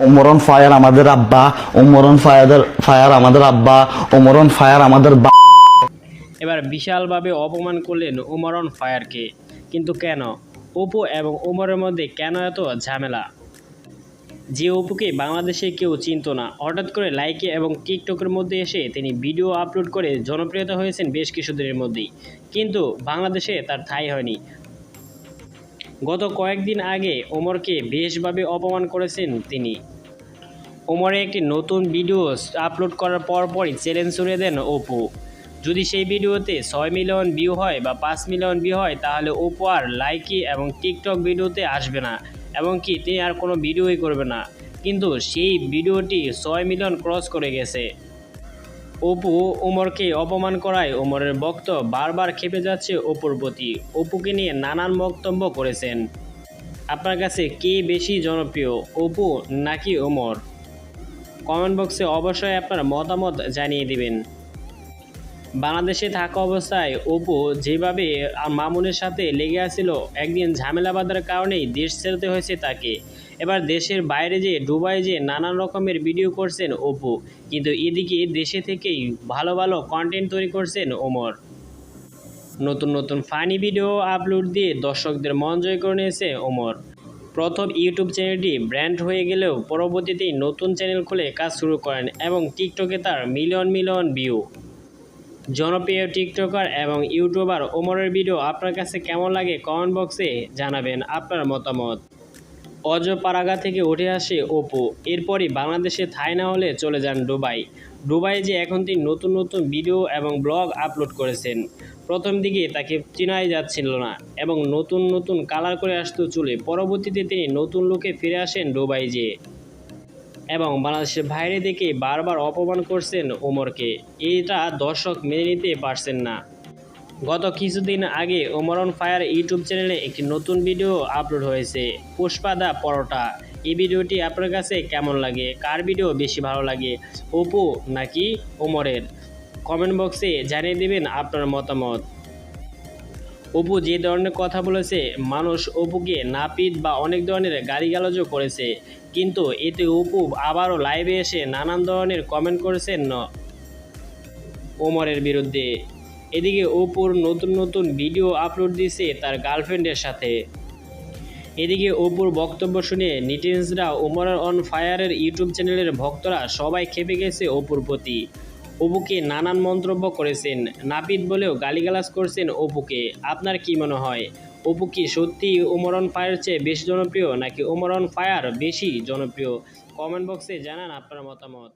ওমরন fire আমাদের আব্বা ওমরন fire fire আমাদের আব্বা ওমরন ফায়ার আমাদের এবার বিশালভাবে অপমান করলেন ওমরন ফায়ারকে। কিন্তু কেন? অপু এবং ওমরের মধ্যে কেন এত ঝামেলা? যে অপুকে বাংলাদেশে কেউ চিনত না, হঠাৎ করে লাইকে এবং টিকটকের মধ্যে এসে তিনি ভিডিও আপলোড করে জনপ্রিয়তা হয়েছেন বেশ কিছুদিনের মধ্যেই। কিন্তু বাংলাদেশে তার ঠাঁই হয়নি। গত কয়েকদিন আগে ওমরকে বেশভাবে অপমান করেছেন তিনি। ওমরে একটি নতুন ভিডিও আপলোড করার পরপরই চ্যালেঞ্জ ছড়িয়ে দেন অপু। যদি সেই ভিডিওতে ছয় মিলিয়ন ভিউ হয় বা পাঁচ মিলিয়ন ভিউ হয়, তাহলে অপু আর লাইকি এবং টিকটক ভিডিওতে আসবে না এবং কি তিনি আর কোনো ভিডিওই করবে না। কিন্তু সেই ভিডিওটি ছয় মিলিয়ন ক্রস করে গেছে। অপু ওমরকে অপমান করায় ওমরের ভক্ত বারবার খেপে যাচ্ছে অপুর প্রতি। অপুকে নিয়ে নানান বক্তব্য করেছেন। আপনার কাছে কে বেশি জনপ্রিয়, অপু নাকি ওমর কমেন্ট বক্সে অবশ্যই আপনার মতামত জানিয়ে দিবেন। বাংলাদেশে থাকা অবস্থায় অপু যেভাবে মামুনের সাথে লেগে আছিল, একদিন ঝামেলা বাঁধার কারণেই দেশ ছেড়তে হয়েছে তাকে। এবার দেশের বাইরে যে দুবাই যে নানান রকমের ভিডিও করছেন অপু। কিন্তু এদিকে দেশে থেকেই ভালো ভালো কন্টেন্ট তৈরি করছেন ওমর। নতুন নতুন ফানি ভিডিও আপলোড দিয়ে দর্শকদের মন জয় করে নিয়েছে ওমর। প্রথম ইউটিউব চ্যানেলটি ব্র্যান্ড হয়ে গেলেও পরবর্তীতেই নতুন চ্যানেল খুলে কাজ শুরু করেন এবং টিকটকে তার মিলিয়ন মিলিয়ন ভিউ জনপ্রিয় টিকটকার এবং ইউটিউবার ওমরের ভিডিও আপনার কাছে কেমন লাগে কমেন্ট বক্সে জানাবেন আপনার মতামত। অজপাড়াগা থেকে উঠে আসে অপু। এরপরই বাংলাদেশে থাই না হলে চলে যান দুবাই। দুবাই যে এখন তিনি নতুন নতুন ভিডিও এবং ব্লগ আপলোড করেছেন। প্রথম দিকে তাকে চেনাই যাচ্ছিল না এবং নতুন নতুন কালার করে আসতো চুলে। পরবর্তীতে তিনি নতুন লুকে ফিরে আসেন দুবাই যেয়ে এবং বাংলাদেশের বাইরে থেকে বারবার অপমান করছেন ওমরকে। এটা দর্শক মেনে নিতে পারছেন না। গত কিছুদিন আগে ওমরন ফায়ার ইউটিউব চ্যানেলে একটি নতুন ভিডিও আপলোড হয়েছে, পুষ্পা দা পরোটা। এই ভিডিওটি আপনার কাছে কেমন লাগে? কার ভিডিও বেশি ভালো লাগে ওপো নাকি ওমরের? কমেন্ট বক্সে জানিয়ে দেবেন আপনার মতামত। অপু যে ধরনের কথা বলেছে, মানুষ অপুকে নাপিত বা অনেক ধরনের গালিগালাজও করেছে। কিন্তু এতে অপু আবারও লাইভে এসে নানান ধরনের কমেন্ট করেছেন ওমরের বিরুদ্ধে। এদিকে অপুর নতুন নতুন ভিডিও আপলোড দিয়েছে তার গার্লফ্রেন্ডের সাথে। এদিকে অপুর বক্তব্য শুনে নিটিজরা ওমর অন ফায়ারের ইউটিউব চ্যানেলের ভক্তরা সবাই খেপে গেছে অপুর প্রতি। অপুকে নানান মন্তব্য করেছেন। নাপিত বলেও গালিগালাজ করছেন অপুকে আপনার কি মনে হয় অপু কি সত্যি ওমরন ফায়ার চেয়ে বেশি জনপ্রিয় নাকি ওমরন ফায়ার বেশি জনপ্রিয়? কমেন্ট বক্সে জানান আপনার মতামত।